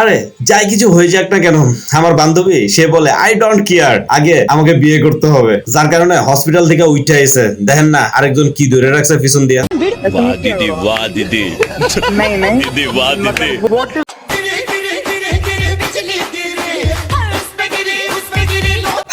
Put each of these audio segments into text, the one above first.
আরে যাই কিছু হয়ে যাক না কেন আমার বান্ধবী সে বলে আই ডোন্ট কেয়ার আগে আমাকে বিয়ে করতে হবে। যার কারণে হসপিটাল থেকে উঠে আইছে। দেখেন না আরেকজন কি ধরে রাখছে পিছন দিয়া? দিদি দিদি দিদি দিদি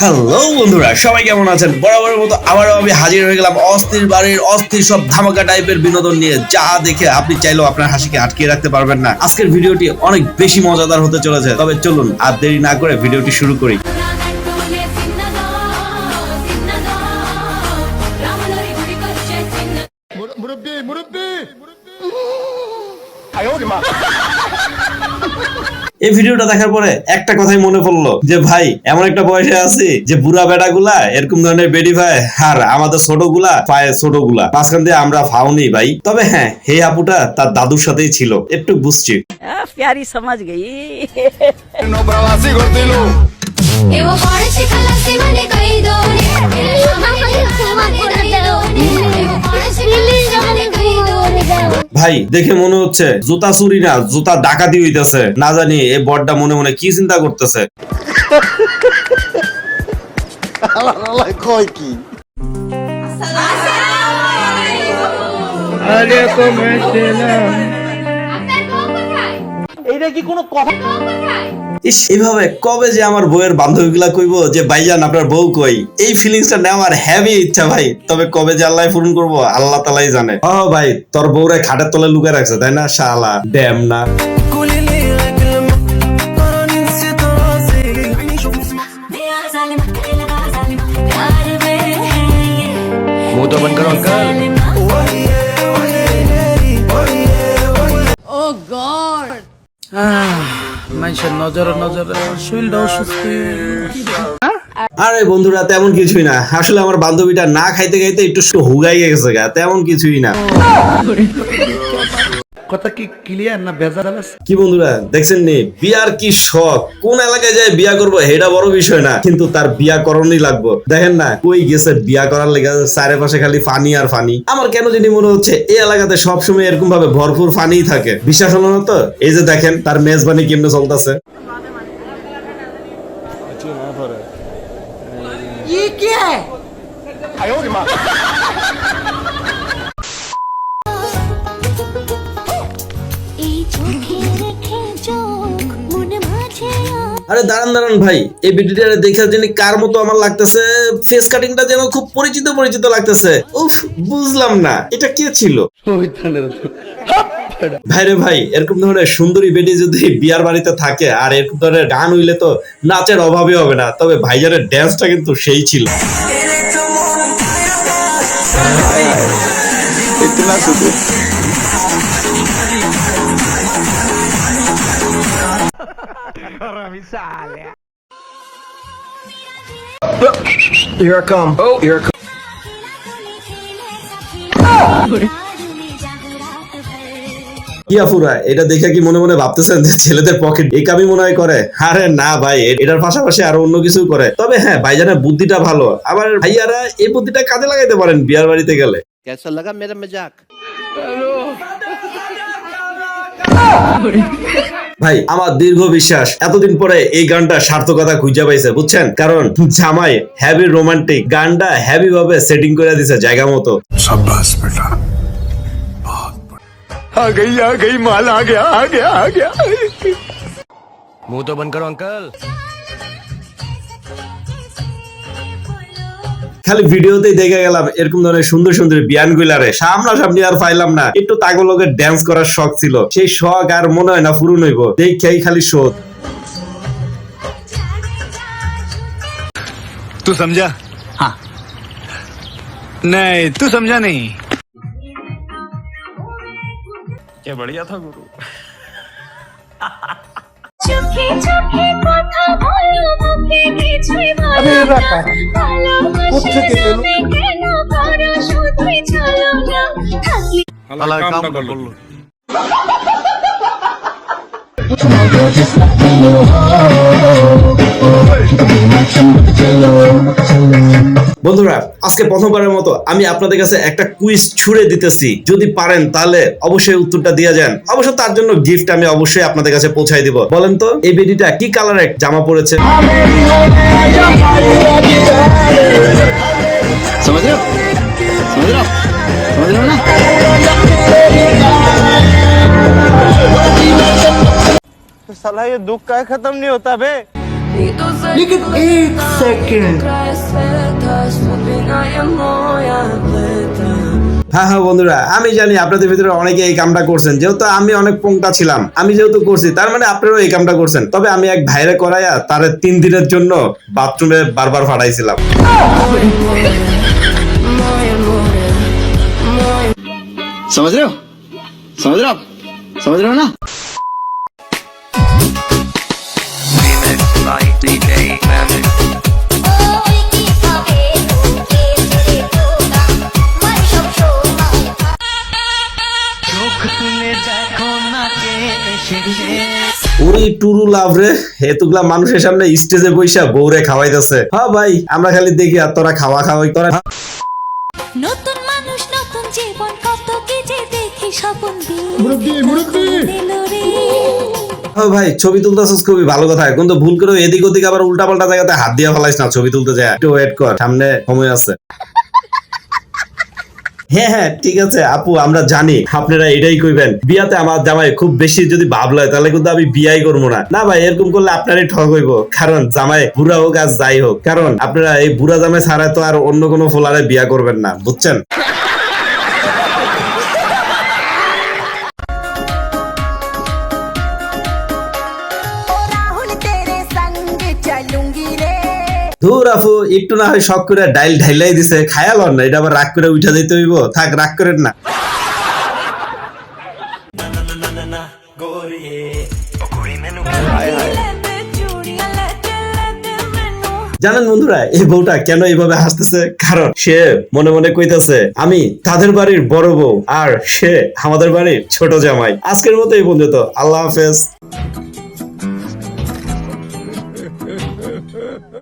হ্যালো বন্ধুরা সবাই কেমন আছেন? বরাবরের মতো আবারও আমি হাজির হয়ে গেলাম অস্থির বাড়ির অস্থির সব ধামাকা টাইপের বিনোদন নিয়ে। যা দেখে আপনি চাইলেও আপনার হাসিকে আটকে রাখতে পারবেন না। আজকের ভিডিওটি অনেক বেশি মজাদার হতে চলেছে। তবে চলুন আর দেরি না করে ভিডিওটি শুরু করি। মুরব্বী মুরব্বী! এই ভিডিওটা দেখার পরে একটা কথাই মনে পড়ল যে ভাই এমন একটা বয়সে আছি যে বুড়া বেটাগুলা এরকম ধরনের বেডি ভাই আর আমাদের ছোটগুলা পায়ে ছোটগুলা। মাঝখান দিয়ে আমরা ফাউনি ভাই। তবে হ্যাঁ হে আপুটা তার দাদুর সাথেই ছিল। একটু বুঝছি। প্যারি সমাজ গেই। ভাই দেখে মনে হচ্ছে জুতা চুরি না জুতা ডাকাতি হইতেছে না জানি এ বড়টা মনে মনে কি চিন্তা করতেছে কয় কি এটা কি কোনো কথা? ইস এইভাবে কবে যে আমার বউয়ের বান্ধবীগুলা কইব যে ভাইজান আপনার বউ কই? এই ফিলিংসটা নেওয়ার হ্যাভি ইচ্ছা ভাই। তবে কবে যে আল্লাহ পূরণ করব আল্লাহ তালাই জানে। ও ভাই তোর বউরে খাটের তলে লুকায় রাখছে তাই না? শালা ড্যাম না। মুহ তো বন্ধ মানুষের নজরে নজরে শরীরটা অসুস্থ। আরে বন্ধুরা তেমন কিছুই না। আসলে আমার বান্ধবীটা না খাইতে খাইতে একটু হুগাই গেছে গা তেমন কিছুই না। কথা কি ক্লিয়ার না বেজার আছে? কি বন্ধুরা দেখছেন নি? বিয়ার কি শখ? কোন এলাকায় যায় বিয়া করব এটা বড় বিষয় না কিন্তু তার বিয়া করণই লাগবো। দেখেন না কই গেছে বিয়া করার লেগে চারিপাশে খালি ফানি আর ফানি। আমার কেন জানি মনে হচ্ছে এই এলাকাতে সবসময় এরকম ভাবে ভরপুর ফানি থাকে। বিশ্বাস হলো না তো? এই যে দেখেন তার মেজবানি কেমনে চলতেছে। এই আরে দাঁড়ান দাঁড়ান ভাই, এই ভিডিওটা দেখে জানি কার মতো আমার লাগতেছে? ফেস কাটিংটা যেন খুব পরিচিত পরিচিত লাগতেছে। উফ, বুঝলাম না, এটা কে ছিল? ভাইরে ভাই, এরকম ধরনের সুন্দরী বেটি যদি বিয়ার বাড়িতে থাকে, আর এরকম ধরনের গান হইলে তো নাচের অভাবই হবে না। তবে ভাইজানের ড্যান্সটা কিন্তু সেই ছিল। Porra, misalha. Here I come. Oh, here I come. ইয়াফুরা এটা দেখে কি মনে মনে ভাবতেছেন যে ছেলেদের পকেট এই কামি মনে হয় করে আরে না ভাই এটার পাশাপাশি আরও অন্য কিছু করে তবে হ্যাঁ ভাইজানের বুদ্ধিটা ভালো আবার ভাইয়ারা এই বুদ্ধিটা কাজে লাগাইতে পারেন বিয়ার বাড়িতে গেলে কেসা লাগা মেরা মজাক ভাই আমার দীর্ঘ বিশ্বাস এতদিন পরে এই গানটা সার্থকতা খুঁজে পাইছে বুঝছেন কারণ জামাই হ্যাভি রোমান্টিক গানটা হ্যাভি ভাবে সেটিং করে দিছে জায়গা মতো आ गई आ गई माल आ गया आ गया आ गया मुंह तो बंद करो अंकल খালি ভিডিওতেই দেখে গেলাম এরকম ধরনের সুন্দর সুন্দর বিয়ান গুলারে সামনাসামনি আর পাইলাম না একটু তাগলকে ড্যান্স করার শখ ছিল সেই শখ আর মনে হয় না পূরণ হইব দেখেই খালি শোধ तू समझा हाँ नहीं तू समझा नहीं চোখে চোখে কথা বলো মুখে কিছুই বলো না শুধুই চলো থাকলে বন্ধুরা আজকে প্রথমবারের মতো আমি আপনাদের কাছে একটা কুইজ ছুড়ে দিতেছি যদি পারেন তাহলে অবশ্যই উত্তরটা দিয়ে যান অবশ্য তার জন্য গিফট আমি অবশ্যই আপনাদের কাছে পৌঁছাই দিব বলেন তো এই বেডিটা কি কালারের জামা পরেছে समझ रहे हो समझ रहे हो समझ रहे हो ना হ্যাঁ হ্যাঁ বন্ধুরা আমি জানি আপনাদের ভিতরে অনেকে এই কামটা করছেন যেহেতু আমি অনেক পোংটা ছিলাম আমি যেহেতু করছি তার মানে আপনারাও এই কামটা করছেন তবে আমি এক ভাইরে করাইয়া তারে তিন দিনের জন্য বাথরুমে বারবার ফাটাইছিলাম समझ रहे हो समझ रहे हो आप? समझ रहे हो ना ওরে টুরু লাভ রে। এতগুলা মানুষের সামনে স্টেজে বউরে খাওয়াইতেছে। হ্যাঁ ভাই আমরা খালি দেখি আর তোরা খাওয়া খাওয়াই তোরা নতুন মানুষ নতুন জীবন কত কি যে দেখি স্বপন হ্যাঁ ভাই ছবি তুলতেছিস খুবই ভালো কথা। কিন্তু ভুল করে এদিক ওদিক আবার উল্টা পাল্টা জায়গাতে হাত দিয়ে ফেলাইস না ছবি তুলতে যায়। একটু ওয়েট কর সামনে সময় আছে। হ্যাঁ হ্যাঁ ঠিক আছে, আপু, আমরা জানি, আপনারা এটাই কইবেন। বিয়াতে আমার জামাই খুব বেশি যদি ভাব লয়, তাহলে কিন্তু আমি বিয়াই করব না। না ভাই, এরকম করলে আপনারই ঠক হইব। কারণ জামাই বুড়া হোক আর যাই হোক, কারণ আপনারা এই বুড়া জামাই ছাড়া তো আর অন্য কোনো ফোলারে বিয়া করবেন না, বুঝছেন? ধুর আপু, একটু না হয় শখ করে ডাইল ঢাইলাই দিছে খায়াল না, এটা আবার রাগ করে উঠা দিতে হইব। থাক, রাগ করেন না। জানেন বন্ধুরা, এই বউটা কেন এইভাবে হাসতেছে? কারণ সে মনে মনে কইতাছে, আমি তাদের বাড়ির বড় বউ, আর সে আমাদের বাড়ির ছোট জামাই। আজকের মতো এই বন্ধু তো আল্লাহ হাফেজ।